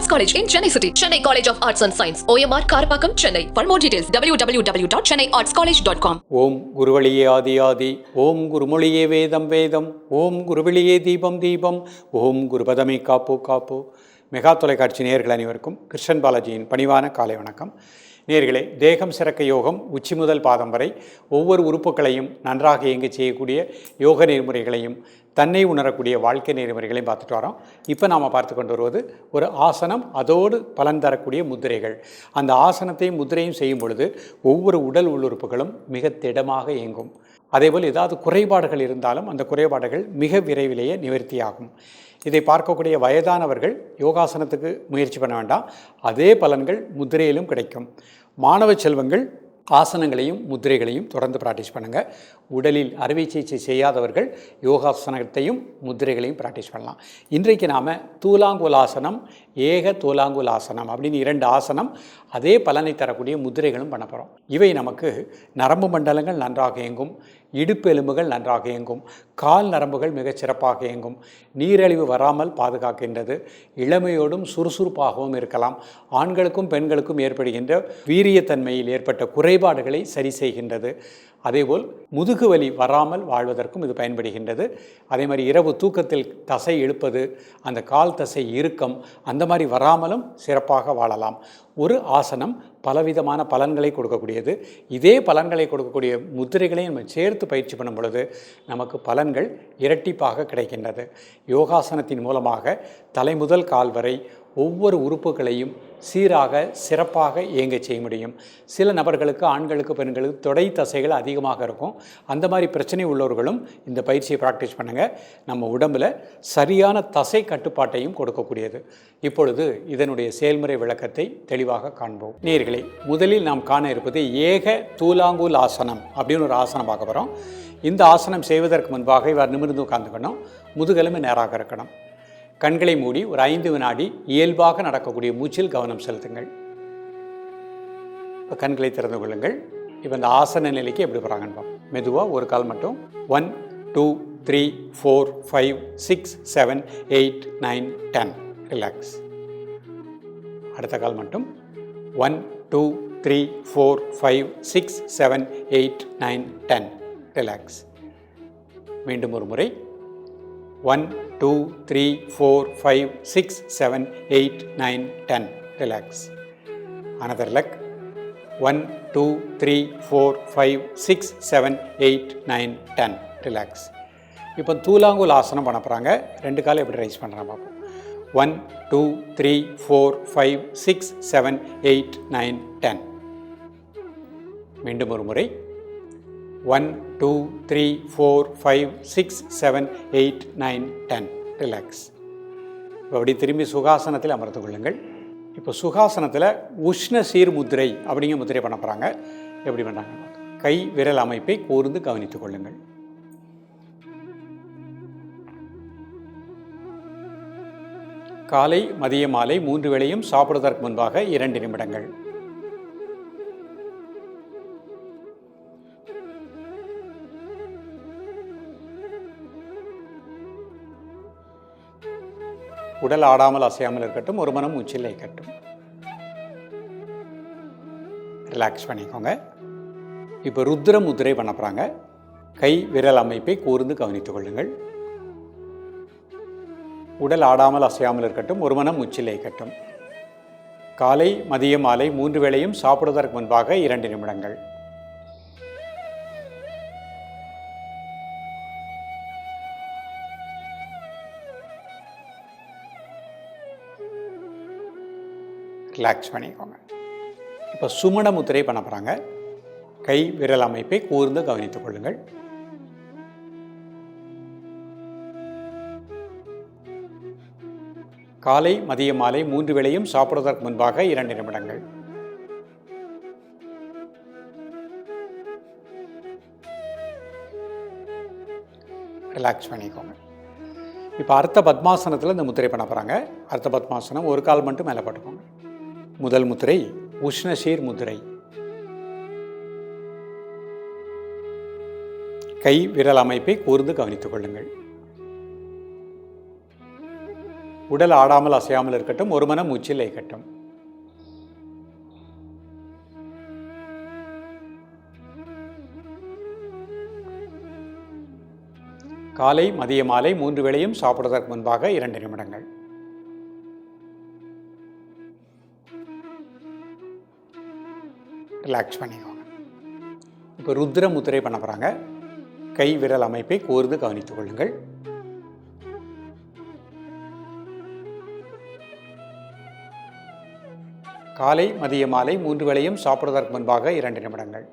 Arts college in Chennai city Chennai college of arts and science OMR Karapakkam Chennai for more details W W W dot Chennai arts college dot com ஓம் குருவழியே ஆதி ஆதி ஓம் குருமொழியே வேதம் வேதம் ஓம் குருவெளியே தீபம் தீபம் ஓம் குருபதமே காப்போ காப்போ மெகா தொலைக்காட்சி நேயர்கள் அனைவருக்கும் கிருஷ்ணன் பாலாஜியின் பணிவான காலை வணக்கம் நேர்களே தேகம் சிறக்க யோகம் உச்சி முதல் பாதம் வரை ஒவ்வொரு உறுப்புகளையும் நன்றாக இயங்கச் செய்யக்கூடிய யோக நெறிமுறைகளையும் தன்னை உணரக்கூடிய வாழ்க்கை நெறிமுறைகளையும் பார்த்துட்டு வரோம். இப்போ நாம் பார்த்து கொண்டு வருவது ஒரு ஆசனம் அதோடு பலன் தரக்கூடிய முத்திரைகள். அந்த ஆசனத்தையும் முத்திரையும் செய்யும் பொழுது ஒவ்வொரு உடல் உள்ளுறுப்புகளும் மிக திடமாக இயங்கும். அதேபோல் ஏதாவது குறைபாடுகள் இருந்தாலும் அந்த குறைபாடுகள் மிக விரைவிலேயே நிவர்த்தியாகும். இதை பார்க்கக்கூடிய வயதானவர்கள் யோகாசனத்துக்கு முயற்சி பண்ண வேண்டாம். அதே பலன்கள் முத்திரையிலும் கிடைக்கும். மாணவ செல்வங்கள் ஆசனங்களையும் முத்திரைகளையும் தொடர்ந்து ப்ராக்டிஸ் பண்ணுங்கள் உடலில் அறுவை சிகிச்சை செய்யாதவர்கள் யோகாசனத்தையும் முத்திரைகளையும் ப்ராக்டிஸ் பண்ணலாம். இன்றைக்கு நாம் தூலாங்குலாசனம் ஏக தூலாங்குலாசனம் அப்படின்னு இரண்டு ஆசனம் அதே பலனை தரக்கூடிய முத்திரைகளும் பண்ண போகிறோம் இவை நமக்கு நரம்பு மண்டலங்கள் நன்றாக இயங்கும். இடுப்பு எலும்புகள் நன்றாக இயங்கும். கால் நரம்புகள் மிகச் சிறப்பாக இயங்கும். நீரழிவு வராமல் பாதுகாக்கின்றது. இளமையோடும் சுறுசுறுப்பாகவும் இருக்கலாம். ஆண்களுக்கும் பெண்களுக்கும் ஏற்படுகின்ற வீரியத்தன்மையில் ஏற்பட்ட குறைபாடுகளை சரி செய்கின்றது. அதேபோல் முதுகு வலி வராமல் வாழ்வதற்கும் இது பயன்படுகின்றது. அதே மாதிரி இரவு தூக்கத்தில் தசை இழுப்பது அந்த கால் தசை இறுக்கம் அந்த மாதிரி வராமலும் சிறப்பாக வாழலாம். ஒரு ஆசனம் பலவிதமான பலன்களை கொடுக்கக்கூடியது. இதே பலன்களை கொடுக்கக்கூடிய முத்திரைகளையும் நம்ம சேர்த்து பயிற்சி பண்ணும் பொழுது நமக்கு பலன்கள் இரட்டிப்பாக கிடைக்கின்றது. யோகாசனத்தின் மூலமாக தலை முதல் கால் வரை ஒவ்வொரு உறுப்புகளையும் சீராக சிறப்பாக இயங்க செய்ய முடியும். சில நபர்களுக்கு ஆண்களுக்கு பெண்களுக்கு தொடை தசைகள் அதிகமாக இருக்கும். அந்த மாதிரி பிரச்சனை உள்ளவர்களும் இந்த பயிற்சியை ப்ராக்டிஸ் பண்ணுங்கள் நம்ம உடம்பில் சரியான தசை கட்டுப்பாட்டையும் கொடுக்கக்கூடியது. இப்பொழுது இதனுடைய செயல்முறை விளக்கத்தை தெளிவாக காண்போம். நேர்களை முதலில் நாம் காண இருப்பது ஏக தூலாங்கூல் ஆசனம் அப்படின்னு ஒரு ஆசனம் பார்க்க போகிறோம் இந்த ஆசனம் செய்வதற்கு முன்பாக இவர் நிமிர்ந்து உட்காந்துக்கணும் முதுகெலும்பு நேராக இருக்கணும். கண்களை மூடி ஒரு ஐந்து வினாடி இயல்பாக நடக்கக்கூடிய மூச்சில் கவனம் செலுத்துங்கள். இப்போ கண்களை திறந்து கொள்ளுங்கள். இப்போ இந்த ஆசன நிலைக்கு எப்படி போகிறாங்கன்னு மெதுவாக ஒரு கால் மட்டும். One two three four five six seven eight nine ten relax அடுத்த கால் மட்டும். One two three four five six seven eight nine ten relax மீண்டும் ஒரு முறை. One two three four five six seven eight nine ten. Relax another leg one two three four five six seven eight nine ten. Relax இப்போ தூலாங்குல் ஆசனம் பண்ண போகிறாங்க ரெண்டு காலம் எப்படி ரைஸ் பண்ணுறாங்க பார்ப்போம். One two three four five six seven eight nine ten. மீண்டும் ஒரு முறை. One two three four five six seven eight nine ten. Relax அப்படி திரும்பி சுகாசனத்தில் அமர்ந்து கொள்ளுங்கள். இப்போ சுகாசனத்தில் உஷ்ண சீர் முதிரை அப்படிங்கிற முதிரை பண்ண போகிறாங்க எப்படி பண்ணுறாங்க கை விரல் அமைப்பை கூர்ந்து கவனித்துக் கொள்ளுங்கள். காலை மதிய மாலை மூன்று வேளையும் சாப்பிடுவதற்கு முன்பாக இரண்டு நிமிடங்கள். உடல் ஆடாமல் அசையாமல் இருக்கட்டும் ஒரு மனம் உச்சில் இருக்கட்டும். ரிலாக்ஸ் பண்ணிக்கோங்க. இப்போ ருத்ர முதிரை பண்ண போகிறாங்க கை விரல் அமைப்பை கூர்ந்து கவனித்துக் கொள்ளுங்கள். உடல் ஆடாமல் அசையாமல் இருக்கட்டும் ஒரு மனம் உச்சில் இருக்கட்டும். காலை மதியம் மாலை மூன்று வேளையும் சாப்பிடுவதற்கு முன்பாக இரண்டு நிமிடங்கள். ரிலாக்ஸ் பண்ணிக்கோங்க. இப்போ சுமண முத்திரை பண்ண போகிறாங்க கை விரல் அமைப்பை கூர்ந்து கவனித்துக் கொள்ளுங்கள். காலை மதிய மாலை மூன்று வேளையும் சாப்பிடுவதற்கு முன்பாக இரண்டு நிமிடங்கள். ரிலாக்ஸ் பண்ணிக்கோங்க. இப்போ அர்த்த பத்மாசனத்தில் இந்த முத்திரை பண்ண போகிறாங்க அர்த்த பத்மாசனம் ஒரு கால் மட்டும் மேலே போட்டுக்கோங்க. முதல் முத்திரை உஷ்ணசீர் முத்திரை. கை விரல் அமைப்பை கூர்ந்து கவனித்துக் கொள்ளுங்கள். உடல் ஆடாமல் அசையாமல் இருக்கட்டும் ஒரு மனம் மூச்சில் இயக்கட்டும். காலை மதிய மாலை மூன்று வேளையும் சாப்பிடுவதற்கு முன்பாக இரண்டு நிமிடங்கள். ரிலாக்ஸ் பண்ணிக்கோங்க. இப்போ ருத்ர முத்திரை பண்ண போகிறாங்க கை விரல் அமைப்பை கோர்ந்து கவனித்துக் கொள்ளுங்கள். காலை மதிய மாலை மூன்று வேளையும் சாப்பிடுவதற்கு முன்பாக இரண்டு நிமிடங்கள்.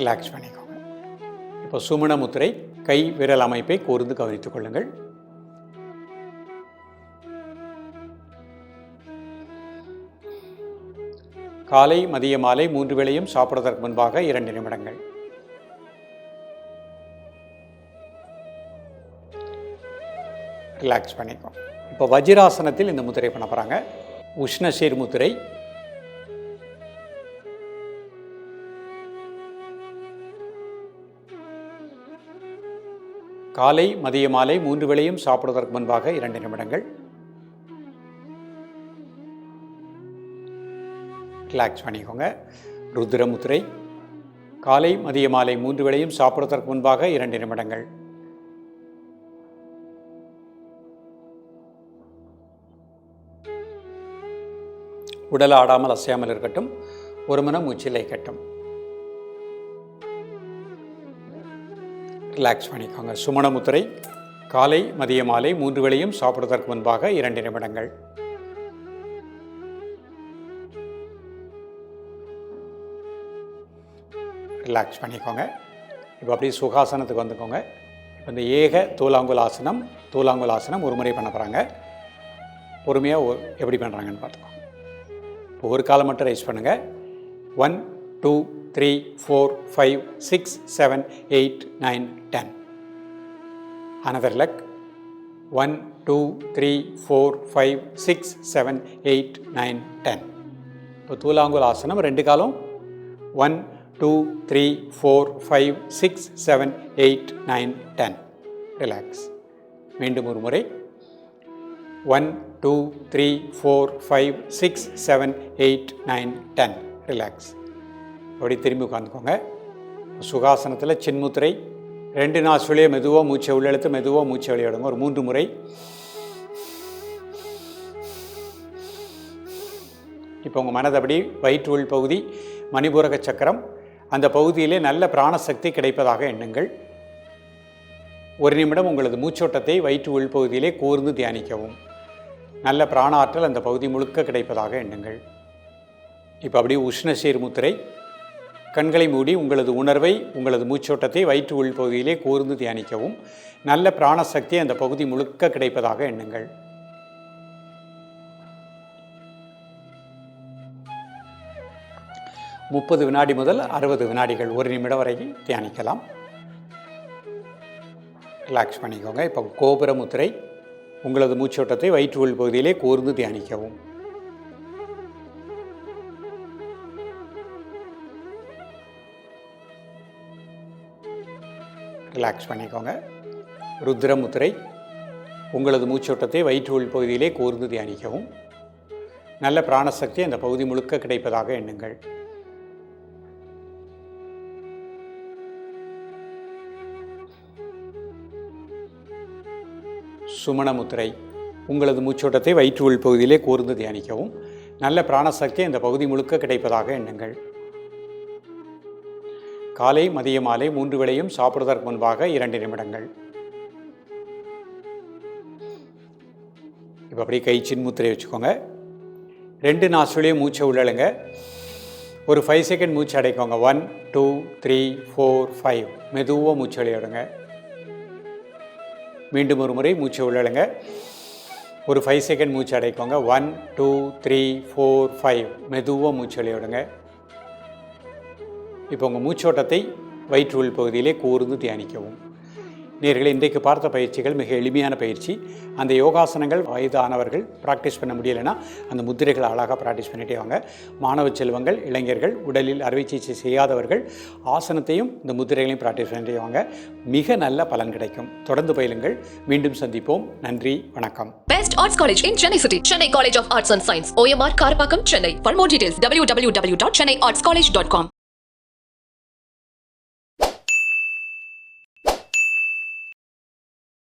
ரிலாக்ஸ் பண்ணிக்கோங்க. இப்போ சுமண முத்திரை கை விரல் அமைப்பை கூர்ந்து கவனித்துக் கொள்ளுங்கள். காலை மதிய மாலை மூன்று வேளையும் சாப்பிடுவதற்கு முன்பாக இரண்டு நிமிடங்கள். ரிலாக்ஸ் பண்ணிக்கோ. இப்போ வஜ்ராசனத்தில் இந்த முத்திரை பண்ண போகிறாங்க உஷ்ணசீர் முத்திரை காலை மதிய மாலை மூன்று வேளையும் சாப்பிடுவதற்கு முன்பாக இரண்டு நிமிடங்கள். ரிலாக்ஸ் பண்ணிக்கோங்க. ருத்ரமுத்திரை. காலை மதிய மாலை மூன்று வேளையும் சாப்பிடுவதற்கு முன்பாக இரண்டு நிமிடங்கள். உடல் ஆடாமல் அசையாமல் இருக்கட்டும். ஒரு மனம் மூச்சிலை கட்டும் ரிலாக்ஸ் பண்ணிக்கோங்க. சுமணமுத்திரை காலை மதிய மாலை மூன்று வேளையும் சாப்பிடுவதற்கு முன்பாக இரண்டு நிமிடங்கள். ரிலாக்ஸ் பண்ணிக்கோங்க. இப்போ அப்படியே சுகாசனத்துக்கு வந்துக்கோங்க. இப்போ இந்த ஏக தூலாங்குல் ஆசனம் தூலாங்குல் ஆசனம் ஒரு முறை பண்ண போகிறாங்க பொறுமையாக எப்படி பண்ணுறாங்கன்னு பார்த்துக்கோங்க. இப்போ ஒரு காலம் மட்டும் ரைஸ் பண்ணுங்கள் one two three four five six seven eight nine ten another leg one two three four five six seven eight nine ten இப்போ தூலாங்குல் ஆசனம் ரெண்டு காலம். One two three four five six seven eight nine ten relax மீண்டும் ஒரு முறை. One two three four five six seven eight nine ten relax அப்படி திரும்பி உட்காந்துக்கோங்க சுகாசனத்தில் சின்முத்திரை ரெண்டு நாசுலேயே மெதுவாக மூச்சை உள்ளெழுத்து மெதுவாக மூச்சை வெளியிடுங்க ஒரு மூன்று முறை. இப்போ உங்கள் மனதபடி வயிற்று உள் பகுதி மணிபூரக சக்கரம் அந்த பகுதியிலே நல்ல பிராணசக்தி கிடைப்பதாக எண்ணுங்கள். ஒரு நிமிடம் உங்களது மூச்சோட்டத்தை வயிற்று உள் பகுதியிலே கூர்ந்து தியானிக்கவும். நல்ல பிராண ஆற்றல் அந்த பகுதி முழுக்க கிடைப்பதாக எண்ணுங்கள். இப்போ அப்படியே உஷ்ணசீர் முத்திரை கண்களை மூடி உங்களது உணர்வை உங்களது மூச்சோட்டத்தை வயிற்று உள் பகுதியிலே கூர்ந்து தியானிக்கவும். நல்ல பிராணசக்தி அந்த பகுதி முழுக்க கிடைப்பதாக எண்ணுங்கள். முப்பது வினாடி முதல் அறுபது வினாடிகள் ஒரு நிமிடம் வரை தியானிக்கலாம். ரிலாக்ஸ் பண்ணிக்கோங்க. இப்போ கோபுர முத்திரை உங்களது மூச்சோட்டத்தை வயிற்று உள் பகுதியிலே கூர்ந்து தியானிக்கவும். ரிலாக்ஸ் பண்ணிக்கோங்க. ருத்ரமுத்திரை உங்களது மூச்சோட்டத்தை வயிற்று உள் பகுதியிலே கூர்ந்து தியானிக்கவும். நல்ல பிராணசக்தி அந்த பகுதி முழுக்க கிடைப்பதாக எண்ணுங்கள். சுமணமுத்திரை உங்களது மூச்சோட்டத்தை வயிற்று உள் பகுதியிலே கூர்ந்து தியானிக்கவும். நல்ல பிராணசக்தி அந்த பகுதி முழுக்க கிடைப்பதாக எண்ணுங்கள். காலை மதிய மாலை மூன்று வேளையும் சாப்பிடுவதற்கு முன்பாக இரண்டு நிமிடங்கள். இப்போ அப்படியே கை சின்முத்திரை வச்சுக்கோங்க. ரெண்டு நாசுலையும் மூச்சை உள்ளழுங்க. ஒரு ஃபைவ் செகண்ட் மூச்சு அடைக்கோங்க. One two three four five மெதுவாக மூச்சு விளையாடுங்க. மீண்டும் ஒரு முறை மூச்சை உள்ளழுங்க. ஒரு ஃபைவ் செகண்ட் மூச்சு அடைக்கோங்க. One two three four five மெதுவாக மூச்சு விளையாடுங்க. இப்போ உங்கள் மூச்சோட்டத்தை வயிற்று உள் பகுதியிலே கூர்ந்து தியானிக்கவும். நேர்களை இன்றைக்கு பார்த்த பயிற்சிகள் மிக எளிமையான பயிற்சி. அந்த யோகாசனங்கள் வயதானவர்கள் ப்ராக்டிஸ் பண்ண முடியலைன்னா அந்த முத்திரைகளை அழகாக ப்ராக்டிஸ் பண்ணிட்டே வாங்க. மாணவ செல்வங்கள் இளைஞர்கள் உடலில் அறுவை சிகிச்சை செய்யாதவர்கள் ஆசனத்தையும் இந்த முத்திரைகளையும் ப்ராக்டிஸ் பண்ணிட்டே வாங்க. மிக நல்ல பலன் கிடைக்கும். தொடர்ந்து பயிலுங்கள். மீண்டும் சந்திப்போம். நன்றி வணக்கம். Best arts college in Chennai city Chennai college of arts and science OMR Karapakkam Chennai for more details W W W dot Chennai arts college dot com